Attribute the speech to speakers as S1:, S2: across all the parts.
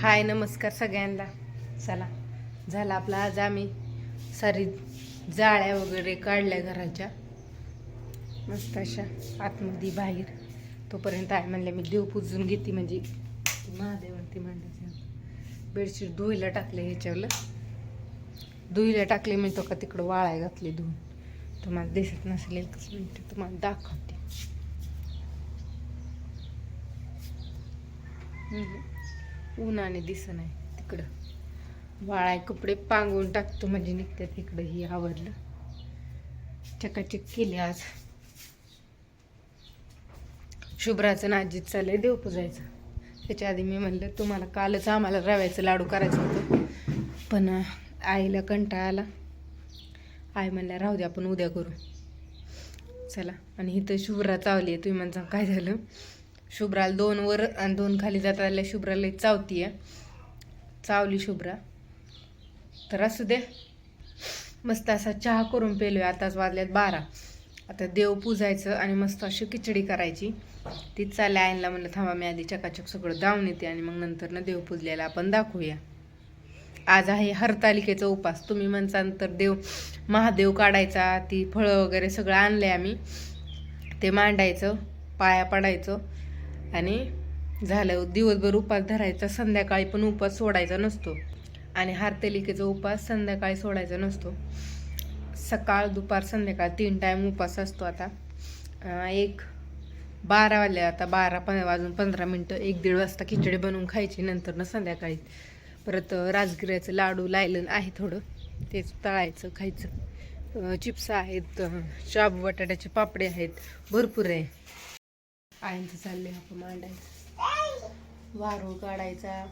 S1: हाय नमस्कार सगळ्यांना. चला झाला आपला आज आम्ही सारी जाळ्या वगैरे काढल्या घराच्या. मस्त अशा आतमध्ये बाहेर. तोपर्यंत आहे म्हणले मी देव पुजून घेते. म्हणजे महादेवरती मांडायचं. बेडशीट धुईला टाकले ह्याच्यावलं धुईला टाकले मी तो का तिकडं वाळाय घातले धुवून. तुम्हाला दिसत नसेल एकच मिनिट तुम्हाला दाखवते. उन्हाने दिसत नाही तिकडं. वाळाय कपडे पांगून टाकतो म्हणजे निघतात तिकडं ही आवडलं चकाचक केली आज. शुभ्राचं नाजीत चाललंय देव पुजायचं त्याच्या आधी मी म्हणलं तुम्हाला कालच आम्हाला रव्याचं लाडू करायचं होतं. पण आईला कंटाळा आला. आई म्हणल्या राहू दे आपण उद्या करू. चला. आणि इथं शुभ्रा चावली आहे तुम्ही म्हणता काय झालं? शुभ्राला दोन वर आणि दोन खाली जात आल्या शुभ्राला एक चावती आहे चावली शुभ्रा. तर असू दे. मस्त असा चहा करून पेलोय. आताच वाजल्यात बारा. आता देव पूजायचं आणि मस्त अशी खिचडी करायची. तीच चालल्या आईला म्हणलं थांबा मी आधी चकाचक सगळं धावून येते आणि मग नंतर ना देव पूजल्याला आपण दाखवूया. आज आहे हरतालिकेचा उपास. तुम्ही म्हणसान तर देव महादेव काढायचा. ती फळं वगैरे सगळं आणलंय आम्ही. ते मांडायचं पाया पडायचं. आणि झालं दिवसभर उपास धरायचा संध्याकाळी पण उपास सोडायचा नसतो. आणि हारतेलिकेचा उपास संध्याकाळी सोडायचा नसतो. सकाळ दुपार संध्याकाळ तीन टाईम उपास असतो आता. एक बारा वाजले आता बारा पं वाजून पंधरा मिनटं एक दीड वाजता खिचडी बनवून खायची नंतर ना संध्याकाळी. परत राजगिऱ्याचं लाडू लायलन आहे थोडं. तेच तळायचं खायचं. चिप्स आहेत अं, शाबू बटाट्याचे पापडे आहेत भरपूर आहे. आईंचं चाललंय आपण मांडायचं. वारूळ काढायचा.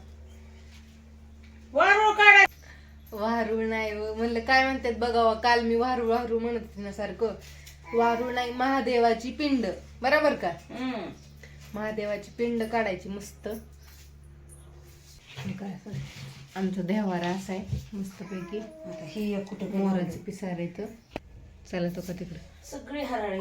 S2: वारूळ काढाय
S1: वारूळ नाही हो. म्हणलं काय म्हणतात बघावं काल मी वारूळ वारूळ म्हणत होते ना सारखं. वारूळ नाही महादेवाची पिंड. बरोबर का? महादेवाची पिंड काढायची मस्त. काय? आमचा देवारा असा आहे मस्तपैकी.
S2: आता ही एक कुठं
S1: मोराचे पिसार येतं चला तो का तिकडं.
S2: सगळी हराळी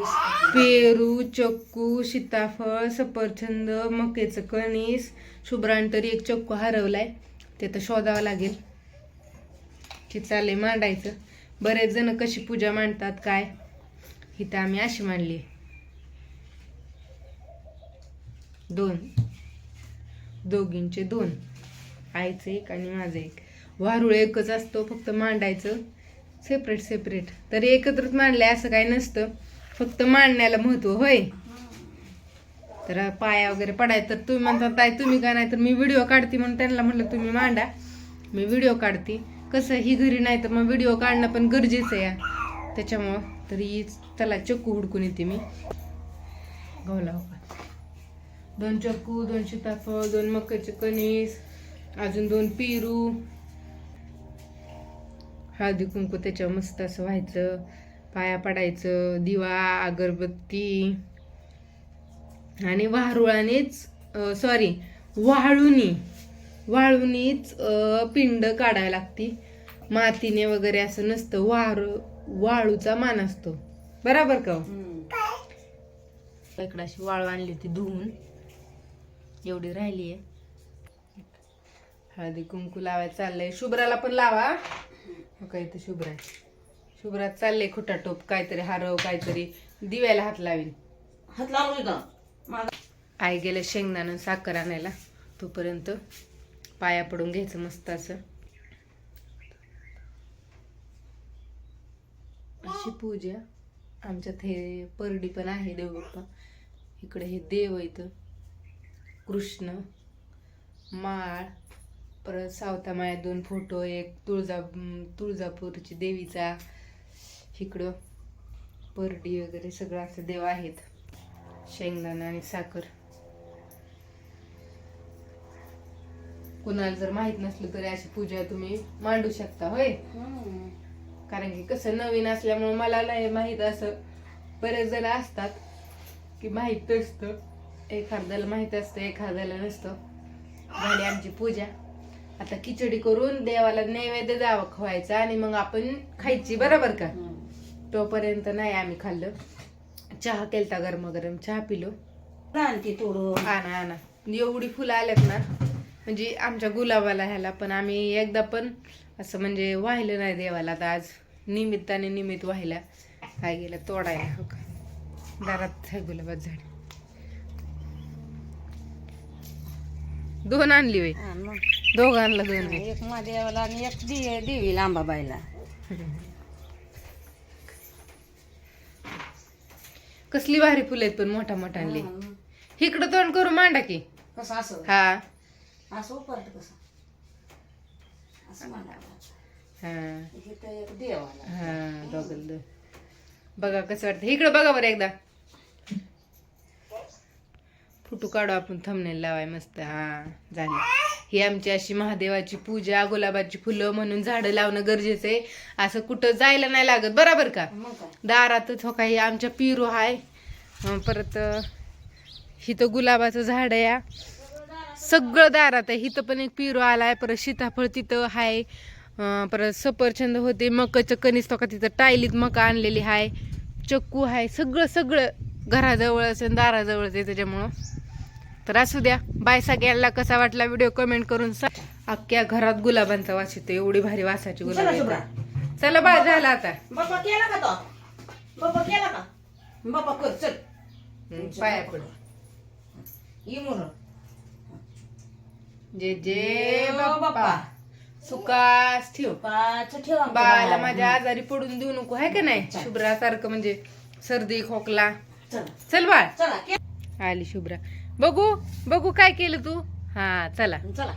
S1: पेरू चक्कू सीताफळ सफरचंद मकेचं कणीस शुभ्रान तरी एक चक्कू हरवलाय. ते तर शोधावं लागेल. हे चाललंय मांडायचं. बरेच जण कशी पूजा मांडतात काय? इथं आम्ही अशी मांडली. दोन. दोघींचे दोन. आईचं एक आणि माझं एक. वारुळ एकच असतो फक्त मांडायचं. सेपरेट सेपरेट तरी एकत्रच मांडले असं काही नसतं. फक्त मांडण्याला महत्त्व होय? तर पाया वगैरे पडाय तर तुम्ही म्हणता ताई तुम्ही का नाही तर मी व्हिडिओ काढते म्हणून त्यांना म्हटलं तुम्ही मांडा. मी व्हिडिओ काढते. कसं ही घरी नाही तर मग व्हिडिओ काढणं पण गरजेचं आहे. त्याच्यामुळं तरी चला चक्कू हुडकून येते मी. गवला होता दोन चक्कू दोन सीताफळ दोन मक्याचे कणीस अजून दोन पेरू हळदी कुंकू त्याच्यावर मस्त असं व्हायचं पाया पडायचं दिवा अगरबत्ती आणि वारुळानेच सॉरी वाळूनी. वाळूनीच पिंड काढायला लागती. मातीने वगैरे असं नसतं. वारू वाळूचा मान असतो. बराबर का हो? इकडं अशी वाळू आणली ती धुवून. एवढी राहिली आहे हळदी कुंकू लावायचं चाललंय. शुभ्राला पण लावा. काय इथं शुभ्रा आहे. शुभ्रात चाललंय खोटा टोप काहीतरी हारव काहीतरी दिव्याला हात लावीन.
S2: हात लावून
S1: आई गेलं शेंगदाणं साखर आणायला. तोपर्यंत पाया पडून घ्यायचं मस्त असं. अशी पूजा. आमच्यात हे परडी पण आहे देवबाप्पा इकडे हे देव इथं. कृष्ण माळ परत सावता माया दोन फोटो एक तुळजा तुळजापूरची देवीचा इकडं परडी वगैरे सगळं असं देव आहेत. शेंगदाणा आणि साखर. कुणाला जर माहीत नसलं तरी अशी पूजा तुम्ही मांडू शकता होय? कारण की कसं नवीन असल्यामुळे मला नाही माहीत असं. बरेच जण असतात की माहीत नसतं. एखाद्याला माहीत असतं एखाद्याला नसतं. झाली आमची पूजा. आता खिचडी करून देवाला नैवेद्य द्यावा खवायचा आणि मग आपण खायची बरोबर का? तोपर्यंत नाही आम्ही खाल्लं. चहा केलता गरम गरम चहा पिलो.
S2: आणते थोडं.
S1: आणा आणा. एवढी फुलं आल्यात ना म्हणजे आमच्या गुलाबाला ह्याला पण आम्ही एकदा पण असं म्हणजे वाहिलं नाही देवाला आता आज निमित्ताने निमित्त वाहिला काय गेलं तोडायला हो का? दारात आहे गुलाबात झाड. दोन आणली
S2: हा, मग.
S1: दोघांना दोन.
S2: एक महादेवाला आणि एक दे देवी लांबाबाईला.
S1: कसली भारी फुलं आहेत पण मोठा मोठा आणली
S2: मग.
S1: इकडं तोंड करून मांडा की.
S2: कसं असं?
S1: हा.
S2: असं उपरत कसं? असं म्हणावं
S1: हा.
S2: इथं एक देवाला.
S1: हा दोघं दोन. बघा कसं वाटतं इकडं बघा बरं एकदा. फोटो काढू आपण थंबनेल लावाय मस्त. हा झाली. ही आमची अशी महादेवाची पूजा गुलाबाची फुलं म्हणून झाडं लावणं गरजेचं आहे. असं कुठं जायला नाही लागत बरोबर का? दारातच हो काही आमच्या पिरू आहे परत हिथं गुलाबाचं झाड आहे या. सगळं दारात आहे. हिथं पण एक पिरू आलाय परत सीताफळ तिथं आहे परत सफरचंद होते मकाचं कणीस तो का तिथं टायलीत मका आणलेली आहे चक्कू आहे सगळं सगळं घराजवळच आणि दाराजवळच आहे त्याच्यामुळं. तर असू द्या. बाय सगळ्यांना. कसा वाटला व्हिडिओ? कमेंट करून सांग अख्ख्या घरात गुलाबांचा वास येतो. एवढी भारी वासाची गुलाब
S2: चला शुभ्रा
S1: येतात. चला बाय झाला आता.
S2: बाप्पा केला का तो? बाप्पा केला का? बाप्पा कर चल.
S1: हम्म, पाया पड.
S2: ये मोर
S1: जे जे बाप्पा. सुकास ठेव.
S2: ठेवा
S1: बाळाला. माझ्या आजारी पडून देऊ नको आहे का नाही? शुभ्रासारखं म्हणजे सर्दी खोकला.
S2: चला.
S1: बाळ. आली शुभ्रा. बघू बघू काय केलं तू? हा चला.
S2: चला.